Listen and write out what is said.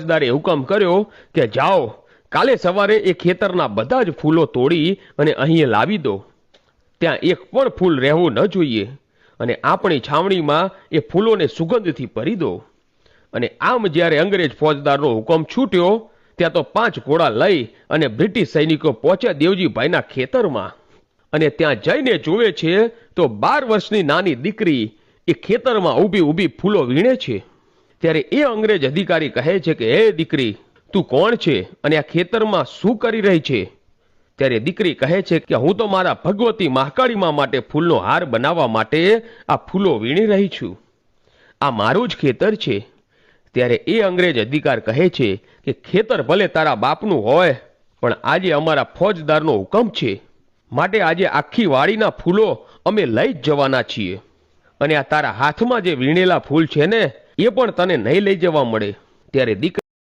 ફોજદારે હુકમ કર્યો કે જાઓ, કાલે સવારે એ ખેતરના બધા જ ફૂલો તોડી અને અહીં લાવી દો. ત્યાં એક પણ ફૂલ રહેવું ન જોઈએ અને આપણી છાવણીમાં એ ફૂલોને સુગંધથી ભરી દો. અને આમ જ્યારે અંગ્રેજ ફોજદારનો હુકમ છૂટ્યો, ત્યાં તો પાંચ ઘોડા લઈ અને બ્રિટિશ સૈનિકો પહોંચ્યા દેવજીભાઈના ખેતરમાં. અને ત્યાં જઈને જોવે છે તો બાર વર્ષની નાની દીકરી એ ખેતરમાં ઊભી ઊભી ફૂલો વીણે છે. ત્યારે એ અંગ્રેજ અધિકારી કહે છે કે, હે દીકરી, તું કોણ છે અને આ ખેતરમાં શું કરી રહી છે? ત્યારે દીકરી કહે છે કે, હું તો મારા ભગવતી મહાકાળીમાં માટે ફૂલનો હાર બનાવવા માટે આ ફૂલો વીણી રહી છું. આ મારું જ ખેતર છે. ત્યારે એ અંગ્રેજ અધિકાર કહે છે કે, ખેતર ભલે તારા બાપનું હોય, પણ આજે અમારા ફોજદારનો હુકમ છે. માટે આજે આખી વાડીના ફૂલો અમે લઈ જ જવાના છીએ. અને આ તારા હાથમાં જે વીણેલા ફૂલ છે ને એ પણ તને નહીં લઈ જવા મળે. ત્યારે દીકરી